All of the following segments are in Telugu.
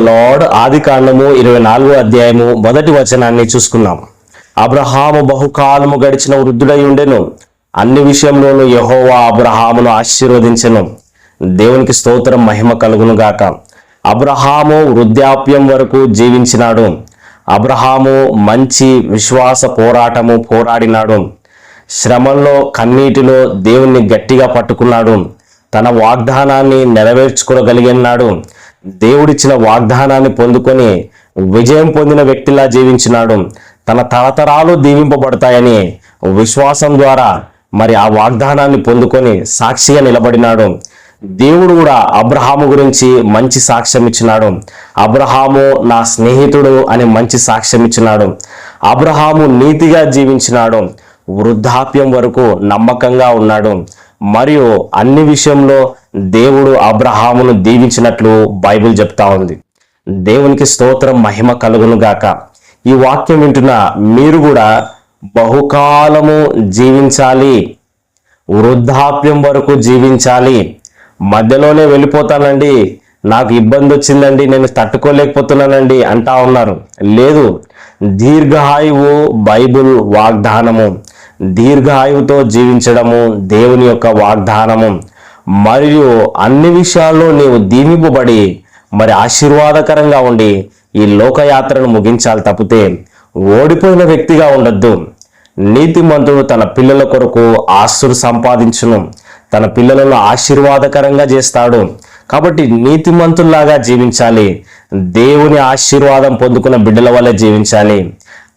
లార్డ్ ఆది కాండము ఇరవై నాలుగో అధ్యాయము మొదటి వచనాన్ని చూసుకున్నాం. అబ్రహాము బహుకాలము గడిచిన వృద్ధుడై ఉండెను. అన్ని విషయంలోనూ యెహోవా అబ్రహామును ఆశీర్వదించెను. దేవునికి స్తోత్రం మహిమ కలుగును గాక. అబ్రహాము వృద్ధాప్యం వరకు జీవించినాడు. అబ్రహాము మంచి విశ్వాస పోరాటము పోరాడినాడు. శ్రమంలో కన్నీటిలో దేవుణ్ణి గట్టిగా పట్టుకున్నాడు. తన వాగ్దానాన్ని నెరవేర్చుకోగలిగినాడు దేవుడిచ్చిన వాగ్దానాన్ని పొందుకొని విజయం పొందిన వ్యక్తిలా జీవించినాడు. తన తరతరాలు దీవింపబడతాయని విశ్వాసం ద్వారా మరి ఆ వాగ్దానాన్ని పొందుకొని సాక్షిగా నిలబడినాడు. దేవుడు కూడా అబ్రహాము గురించి మంచి సాక్ష్యం ఇచ్చినాడు. అబ్రహాము నా స్నేహితుడు అని మంచి సాక్ష్యం ఇచ్చినాడు. అబ్రహాము నీతిగా జీవించినాడు. వృద్ధాప్యం వరకు నమ్మకంగా ఉన్నాడు. మరియు అన్ని విషయంలో దేవుడు అబ్రహామును దీవించినట్లు బైబిల్ చెప్తా ఉంది. దేవునికి స్తోత్రం మహిమ కలుగును గాక. ఈ వాక్యం వింటున్న మీరు కూడా బహుకాలము జీవించాలి వృద్ధాప్యం వరకు జీవించాలి. మధ్యలోనే వెళ్ళిపోతానండి నాకు ఇబ్బంది వచ్చిందండి నేను తట్టుకోలేకపోతున్నానండి అంటా ఉన్నారు. లేదు దీర్ఘాయువు బైబుల్ వాగ్దానము. దీర్ఘాయువుతో జీవించడము దేవుని యొక్క వాగ్దానము. మరియు అన్ని విషయాల్లో నీవు దీవింపబడి మరి ఆశీర్వాదకరంగా ఉండి ఈ లోకయాత్రను ముగించాలి తప్పితే ఓడిపోయిన వ్యక్తిగా ఉండొద్దు. నీతిమంతుడు తన పిల్లల కొరకు ఆస్తులు సంపాదించును. తన పిల్లలను ఆశీర్వాదకరంగా చేస్తాడు. కాబట్టి నీతిమంతుల్లాగా జీవించాలి. దేవుని ఆశీర్వాదం పొందుకున్న బిడ్డల వల్ల జీవించాలి.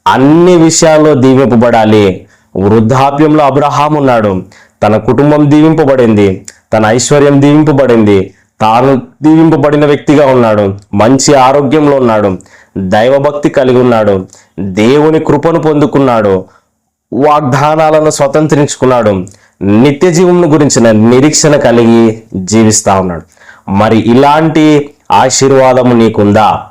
అన్ని విషయాల్లో దీవింపబడాలి. వృద్ధాప్యంలో అబ్రహాం ఉన్నాడు. తన కుటుంబం దీవింపబడింది. తన ఐశ్వర్యం దీవింపబడింది. తాను దీవింపబడిన వ్యక్తిగా ఉన్నాడు. మంచి ఆరోగ్యంలో ఉన్నాడు. దైవభక్తి కలిగి ఉన్నాడు. దేవుని కృపను పొందుకున్నాడు. వాగ్దానాలను స్వతంత్రించుకున్నాడు. నిత్య జీవమును గురించిన నిరీక్షణ కలిగి జీవిస్తా ఉన్నాడు. మరి ఇలాంటి ఆశీర్వాదము నీకుందా?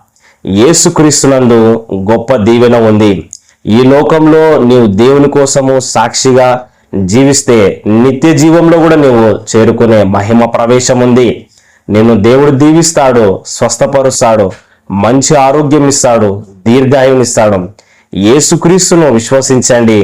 యేసుక్రీస్తునందు గొప్ప దీవెన ఉంది. ఈ లోకంలో నీవు దేవుని కోసము సాక్షిగా జీవిస్తే నిత్య జీవంలో కూడా నీవు చేరుకునే మహిమ ప్రవేశం ఉంది నేను దేవుడు దీవిస్తాడు స్వస్థపరుస్తాడు మంచి ఆరోగ్యం ఇస్తాడు దీర్ఘాయునిస్తాడు యేసుక్రీస్తును విశ్వసించండి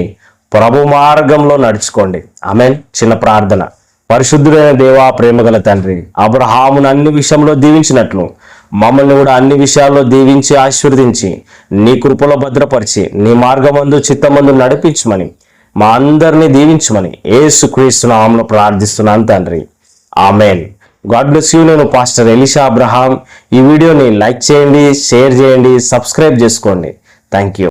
ప్రభు మార్గంలో నడుచుకోండి. ఆమె చిన్న ప్రార్థన. పరిశుద్ధుడైన దేవా ప్రేమగల తండ్రి అబ్రహామును అన్ని విషయంలో దీవించినట్లు మమ్మల్ని కూడా అన్ని విషయాల్లో దీవించి ఆశీర్వదించి నీ కృపలో భద్రపరిచి నీ మార్గమందు చిత్తమందు నడిపించమని మా అందరినీ దీవించమని ఏసు క్రీస్తు ప్రార్థిస్తున్నాను తండ్రి. ఆమెన్. God bless you. నేను పాస్టర్ ఎలిషా అబ్రహాం. ఈ వీడియోని లైక్ చేయండి షేర్ చేయండి సబ్స్క్రైబ్ చేసుకోండి. Thank you